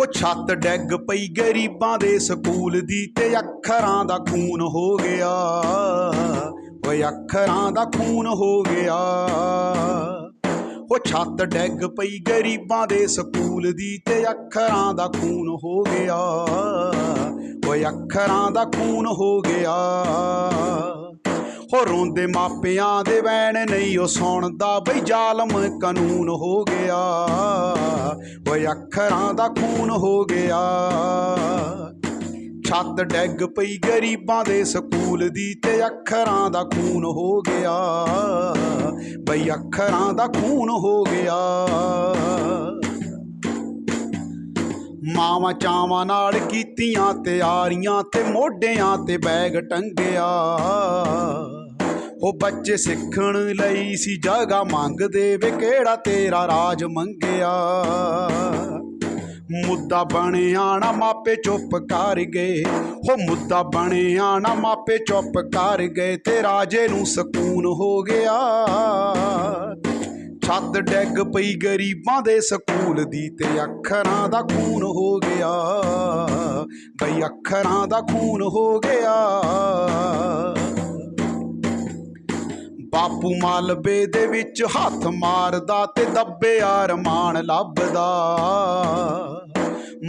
ਹੋ ਛੱਤ ਡੈਗ ਪਈ ਗਰੀਬਾਂ ਦੇ ਸਕੂਲ ਦੀ ਤੇ ਅੱਖਰਾਂ ਦਾ ਖੂਨ ਹੋ ਗਿਆ। ਓਏ ਅੱਖਰਾਂ ਦਾ ਖੂਨ ਹੋ ਗਿਆ। ਉਹ ਛੱਤ ਡੈਗ ਪਈ ਗਰੀਬਾਂ ਦੇ ਸਕੂਲ ਦੀ ਤੇ ਅੱਖਰਾਂ ਦਾ ਖੂਨ ਹੋ ਗਿਆ। ਓਏ ਅੱਖਰਾਂ ਦਾ ਖੂਨ ਹੋ ਗਿਆ। ਹੋ ਰੋਂਦੇ ਮਾਪਿਆਂ ਦੇ ਵੈਣ ਨਹੀਂ ਉਹ ਸੁਣਦਾ। ਬਈ ਜ਼ਾਲਮ ਕਾਨੂੰਨ ਹੋ ਗਿਆ, ਓਏ ਅੱਖਰਾਂ ਦਾ ਖੂਨ ਹੋ ਗਿਆ। ਛੱਤ ਡੈਗ ਪਈ ਗਰੀਬਾਂ ਦੇ ਸਕੂਲ ਦੀ ਤੇ ਅੱਖਰਾਂ ਦਾ ਖੂਨ ਹੋ ਗਿਆ। ਬਈ ਅੱਖਰਾਂ ਦਾ ਖੂਨ ਹੋ ਗਿਆ। ਮਾਵਾਂ ਚਾਵਾਂ ਨਾਲ ਕੀਤੀਆਂ ਤਿਆਰੀਆਂ ਤੇ ਮੋਢਿਆਂ ਤੇ ਬੈਗ ਟੰਗਿਆ। ਉਹ ਬੱਚੇ ਸਿੱਖਣ ਲਈ ਸੀ ਜਗ੍ਹਾ ਮੰਗਦੇ ਵੇ ਕਿਹੜਾ ਤੇਰਾ ਰਾਜ ਮੰਗਿਆ? ਮੁੱਦਾ ਬਣਿਆ ਨਾ ਮਾਪੇ ਚੁੱਪ ਕਰ ਗਏ। ਹੋ ਮੁੱਦਾ ਬਣਿਆ ਨਾ ਮਾਪੇ ਚੁੱਪ ਕਰ ਗਏ ਤੇ ਰਾਜੇ ਨੂੰ ਸਕੂਨ ਹੋ ਗਿਆ। ਛੱਤ ਡੈਗ ਪਈ ਗਰੀਬਾਂ ਦੇ ਸਕੂਲ ਦੀ ਤੇ ਅੱਖਰਾਂ ਦਾ ਖੂਨ ਹੋ ਗਿਆ। ਬਈ ਅੱਖਰਾਂ ਦਾ ਖੂਨ ਹੋ ਗਿਆ। ਬਾਪੂ ਮਾਲਵੇ ਦੇ ਵਿੱਚ ਹੱਥ ਮਾਰਦਾ ਤੇ ਦੱਬੇ ਅਰਮਾਨ ਲੱਭਦਾ।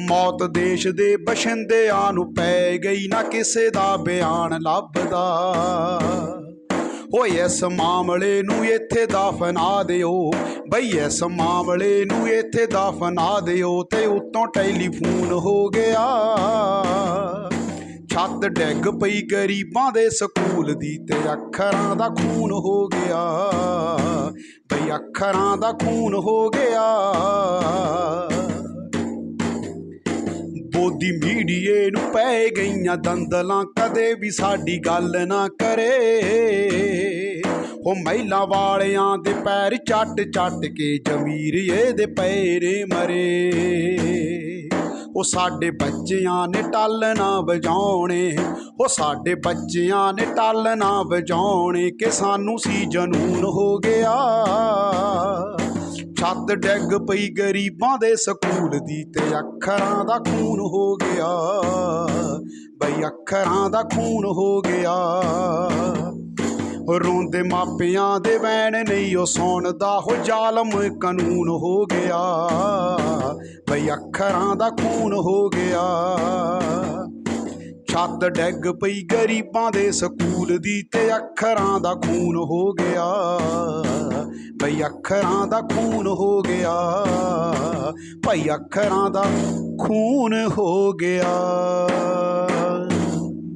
ਮੌਤ ਦੇਸ਼ ਦੇ ਬਸ਼ਿੰਦਿਆਂ ਨੂੰ ਪੈ ਗਈ ਨਾ ਕਿਸੇ ਦਾ ਬਿਆਨ ਲੱਭਦਾ। ਓਏ ਇਸ ਮਾਮਲੇ ਨੂੰ ਇੱਥੇ ਦਫਨਾ ਦਿਓ, ਬਈ ਇਸ ਮਾਮਲੇ ਨੂੰ ਇੱਥੇ ਦਫਨਾ ਦਿਓ ਤੇ ਉਤੋਂ ਟੈਲੀਫੋਨ ਹੋ ਗਿਆ। ਛੱਤ ਡਿੱਗ ਪਈ ਗਰੀਬਾਂ ਦੇ ਸਕੂਲ ਦੀ ਤੇ ਅੱਖਰਾਂ ਦਾ ਖੂਨ ਹੋ ਗਿਆ। ਬਈ ਅੱਖਰਾਂ ਦਾ ਖੂਨ ਹੋ ਗਿਆ। ਬੋਦੀ ਮੀਡੀਏ ਨੂੰ ਪੈ ਗਈਆਂ ਦੰਦਲਾਂ, ਕਦੇ ਵੀ ਸਾਡੀ ਗੱਲ ਨਾ ਕਰੇ। ਉਹ ਮਹਿਲਾ ਵਾਲਿਆਂ ਦੇ ਪੈਰ ਚੱਟ ਚੱਟ ਕੇ ਜਮੀਰੀਏ ਦੇ ਪੈਰੇ ਮਰੇ। ਉਹ ਸਾਡੇ ਬੱਚਿਆਂ ਨੇ ਟੱਲ ਨਾ ਵਜਾਉਣੇ, ਉਹ ਸਾਡੇ ਬੱਚਿਆਂ ਨੇ ਟੱਲ ਨਾ ਵਜਾਉਣੇ ਕਿ ਸਾਨੂੰ ਸੀ ਜਨੂਨ ਹੋ ਗਿਆ। ਛੱਤ ਡੈਗ ਪਈ ਗਰੀਬਾਂ ਦੇ ਸਕੂਲ ਦੀ ਤੇ ਅੱਖਰਾਂ ਦਾ ਖੂਨ ਹੋ ਗਿਆ। ਬਈ ਅੱਖਰਾਂ ਦਾ ਖੂਨ ਹੋ ਗਿਆ। ਰੋਂਦੇ ਮਾਪਿਆਂ ਦੇ ਵੈਣ ਨਹੀਂ, ਉਹ ਸੁਣਦਾ ਹੋ ਜ਼ਾਲਮ ਕਾਨੂੰਨ ਹੋ ਗਿਆ। ਬਈ ਅੱਖਰਾਂ ਦਾ ਖੂਨ ਹੋ ਗਿਆ। ਛੱਤ ਡੈਗ ਪਈ ਗਰੀਬਾਂ ਦੇ ਸਕੂਲ ਦੀ ਤੇ ਅੱਖਰਾਂ ਦਾ ਖੂਨ ਹੋ ਗਿਆ। ਬਈ ਅੱਖਰਾਂ ਦਾ ਖੂਨ ਹੋ ਗਿਆ। ਭਾਈ ਅੱਖਰਾਂ ਦਾ ਖੂਨ ਹੋ ਗਿਆ।